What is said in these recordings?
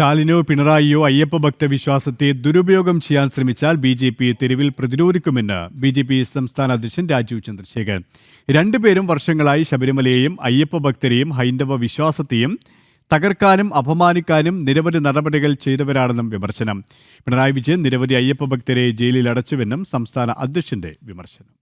സ്റ്റാലിനോ പിണറായിയോ അയ്യപ്പ ഭക്ത വിശ്വാസത്തെ ദുരുപയോഗം ചെയ്യാൻ ശ്രമിച്ചാൽ ബി ജെ പി തെരുവിൽ പ്രതിരോധിക്കുമെന്ന് ബി ജെ പി സംസ്ഥാന അധ്യക്ഷൻ രാജീവ് ചന്ദ്രശേഖർ രണ്ടുപേരും വർഷങ്ങളായി ശബരിമലയെയും അയ്യപ്പ ഭക്തരെയും ഹൈന്ദവ വിശ്വാസത്തെയും തകർക്കാനും അപമാനിക്കാനും നിരവധി നടപടികൾ ചെയ്തവരാണെന്നും വിമർശനം. പിണറായി വിജയൻ നിരവധി അയ്യപ്പ ഭക്തരെ ജയിലിൽ അടച്ചുവെന്നും സംസ്ഥാന അധ്യക്ഷന്റെ വിമർശനം.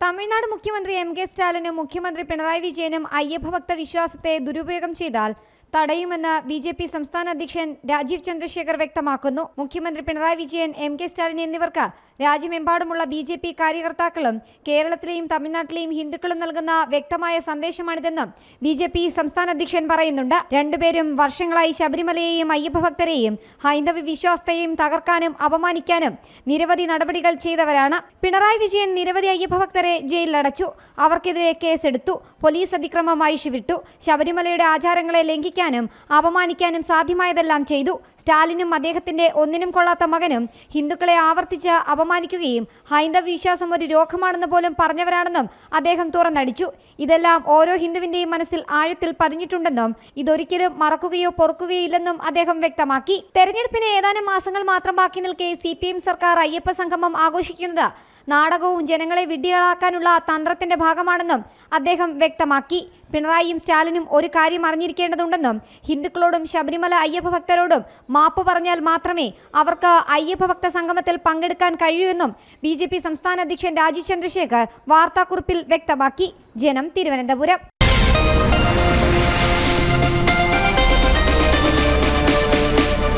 തമിഴ്നാട് മുഖ്യമന്ത്രി എം കെ സ്റ്റാലിനും മുഖ്യമന്ത്രി പിണറായി വിജയനും അയ്യപ്പഭക്ത വിശ്വാസത്തെ ദുരുപയോഗം ചെയ്താൽ തടയുമെന്ന് ബി ജെ പി സംസ്ഥാന അധ്യക്ഷൻ രാജീവ് ചന്ദ്രശേഖർ വ്യക്തമാക്കുന്നു. മുഖ്യമന്ത്രി പിണറായി വിജയൻ എം കെ സ്റ്റാലിൻ എന്നിവർക്ക് രാജ്യമെമ്പാടുമുള്ള ബി ജെ പി കാര്യകർത്താക്കളും കേരളത്തിലെയും തമിഴ്നാട്ടിലെയും ഹിന്ദുക്കളും നൽകുന്ന വ്യക്തമായ സന്ദേശമാണിതെന്നും ബി ജെ പി സംസ്ഥാന അധ്യക്ഷൻ പറയുന്നുണ്ട്. രണ്ടുപേരും വർഷങ്ങളായി ശബരിമലയെയും അയ്യപ്പഭക്തരെയും ഹൈന്ദവ വിശ്വാസത്തെയും തകർക്കാനും അപമാനിക്കാനും നിരവധി നടപടികൾ ചെയ്തവരാണ്. പിണറായി വിജയൻ നിരവധി അയ്യപ്പഭക്തരെ ജയിലിലടച്ചു. അവർക്കെതിരെ കേസെടുത്തു. പോലീസ് അതിക്രമം അഴിച്ചുവിട്ടു ശബരിമലയുടെ ആചാരങ്ങളെ ലംഘിക്കാനും അപമാനിക്കാനും സാധ്യമായതെല്ലാം ചെയ്തു. സ്റ്റാലിനും അദ്ദേഹത്തിന്റെ ഒന്നിനും കൊള്ളാത്ത മകനും ഹിന്ദുക്കളെ ആവർത്തിച്ച് അപമാനിക്കുകയും ഹൈന്ദവ വിശ്വാസം ഒരു രോഗമാണെന്ന് പോലും പറഞ്ഞവരാണെന്നും അദ്ദേഹം തുറന്നടിച്ചു. ഇതെല്ലാം ഓരോ ഹിന്ദുവിന്റെയും മനസ്സിൽ ആഴത്തിൽ പതിഞ്ഞിട്ടുണ്ടെന്നും ഇതൊരിക്കലും മറക്കുകയോ പൊറുക്കുകയില്ലെന്നും അദ്ദേഹം വ്യക്തമാക്കി. തെരഞ്ഞെടുപ്പിന് ഏതാനും മാസങ്ങൾ മാത്രം ബാക്കി നിൽക്കെ സി സർക്കാർ അയ്യപ്പ സംഗമം ആഘോഷിക്കുന്നത് നാടകവും ജനങ്ങളെ വിഡ്ഢികളാക്കാനുള്ള തന്ത്രത്തിന്റെ ഭാഗമാണെന്നും അദ്ദേഹം വ്യക്തമാക്കി. പിണറായിയും സ്റ്റാലിനും ഒരു കാര്യം അറിഞ്ഞിരിക്കേണ്ടതുണ്ടെന്നും ഹിന്ദുക്കളോടും ശബരിമല അയ്യപ്പ ഭക്തരോടും മാപ്പ് പറഞ്ഞാൽ മാത്രമേ അവർക്ക് അയ്യപ്പ ഭക്ത സംഗമത്തിൽ പങ്കെടുക്കാൻ കഴിയൂവെന്നും ബി ജെ പി സംസ്ഥാന അധ്യക്ഷൻ രാജീവ് ചന്ദ്രശേഖർ വാർത്താക്കുറിപ്പിൽ വ്യക്തമാക്കി. ജനം തിരുവനന്തപുരം.